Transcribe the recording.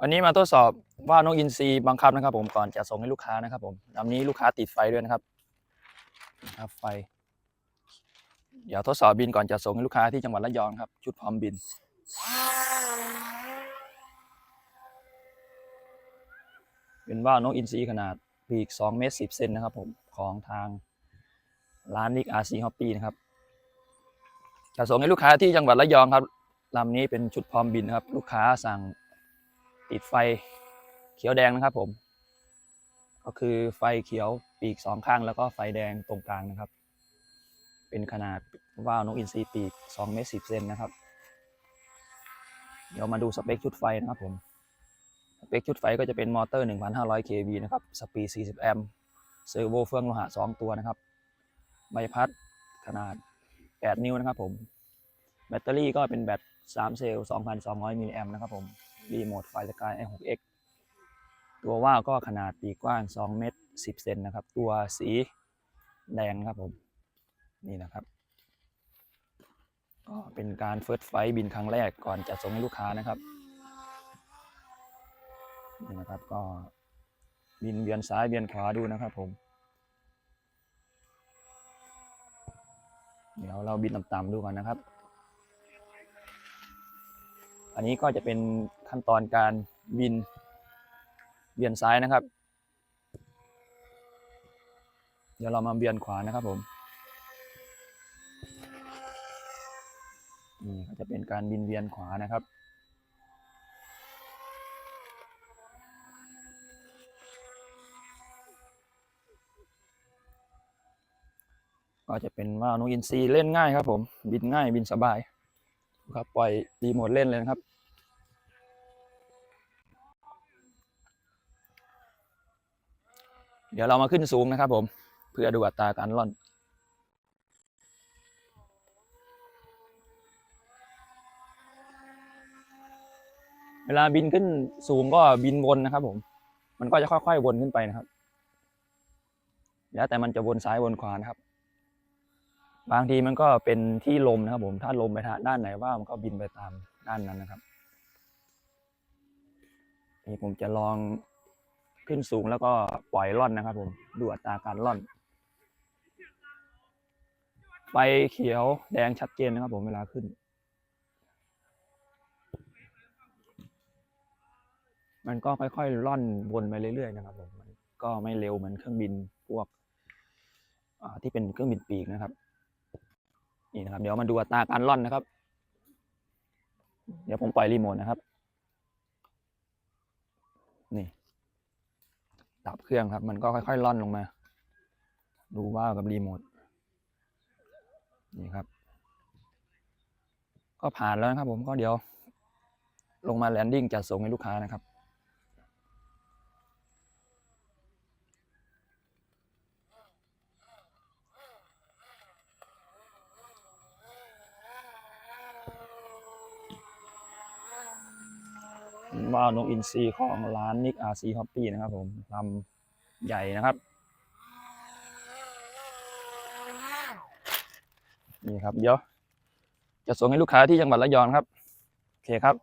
วันนี้มาทดสอบว่านกอินทรีบังคับนะครับ ผมก่อนจะส่งให้ลูกค้านะครับ ผมลำนี้ลูกค้าติดไฟด้วยนะครับครับไฟ เดี๋ยวทดสอบบินก่อนจะส่งให้ลูกค้าที่จังหวัดระยองครับ ชุดพร้อมบินเป็นว่า นกอินทรีขนาดปีก2เมตร10เซนนะครับ ผมของทางร้านนิกอาซีฮอปปี้นะครับจะส่งให้ลูกค้าที่จังหวัดระยองครับลำนี้เป็นชุดพร้อมบินนะครับ ลูกค้าสั่ง ติดไฟเขียวแดงนะครับผม ก็คือไฟเขียวปีกสองข้างแล้วก็ไฟแดงตรงกลางนะครับ เป็นขนาดว่าวนกอินทรีปีก2เมตร10เซนนะครับ เดี๋ยวมาดูสเปคชุดไฟนะครับผม สเปคชุดไฟก็จะเป็นมอเตอร์ 1,500 kV นะครับ สปีด 40 แอมป์เซอร์โวเฟืองโลหะ 2 ตัวนะครับ ใบพัดขนาด 8 นิ้วนะครับผม แบตเตอรี่ก็เป็นแบต 3 เซลล์ 2,200 มิลลิแอมป์นะครับผม รีโมทไฟสกาย i6x ตัวว่าวก็ขนาดปีกกว้าง 2 เมตร 10 เซนนะครับ ตัวสีแดงครับผม นี่นะครับก็เป็นการเฟิร์สไฟบินครั้งแรกก่อนจะส่งให้ลูกค้านะครับ นี่นะครับก็บินเวียนซ้ายเวียนขวาดูนะครับผม เดี๋ยวเราบินต่ำๆดูก่อนนะครับ อันนี้ก็จะเป็นขั้นตอนการบินเวียนซ้ายนะครับ เดี๋ยวเรามาเวียนขวานะครับผมนี่ก็จะเป็นการบินเวียนขวานะครับ ก็จะเป็นว่านกอินทรีเล่นง่ายครับผม บินง่ายบินสบาย ครับปล่อยรีโมทเล่นเลยนะครับ เดี๋ยวเรามาขึ้นสูงนะครับผม เพื่อดูอัตราการล่อนเวลาบินขึ้นสูงก็บินวนนะครับผม มันก็จะค่อยๆวนขึ้นไปนะครับ แล้วแต่มันจะวนซ้ายวนขวานะครับ บางทีมันก็เป็นที่ลมนะครับผมถ้าลมไปทางด้านไหนว่ามันก็บินไปตามด้านนั้นนะครับ นี่ผมจะลองขึ้นสูงแล้วก็ปล่อยล่อนนะครับ ผมดูอัตราการล่อนไฟเขียวแดงชัดเจนนะครับ ผมเวลาขึ้น มันก็ค่อยๆล่อนวนไปเรื่อยๆนะครับผมมันก็ไม่เร็วเหมือนเครื่องบินพวกที่เป็นเครื่องบินปีกนะครับ นี่นะครับ เดี๋ยวมาดูอัตราการล่อนนะครับ เดี๋ยวผมปล่อยรีโมทนะครับ นี่ดับเครื่องครับ มันก็ค่อยๆล่อนลงมา ดูว่ากับรีโมท นี่ครับ ก็ผ่านแล้วนะครับผมก็เดี๋ยว ลงมาแลนดิ้งจะส่งให้ลูกค้านะครับ ว่าว นกอินทรีของร้านนิกอาซีฮอปปี้นะครับผมลำใหญ่นะครับ นี่ครับ เดี๋ยว จะส่งให้ลูกค้าที่จังหวัดระยองครับ โอเคครับ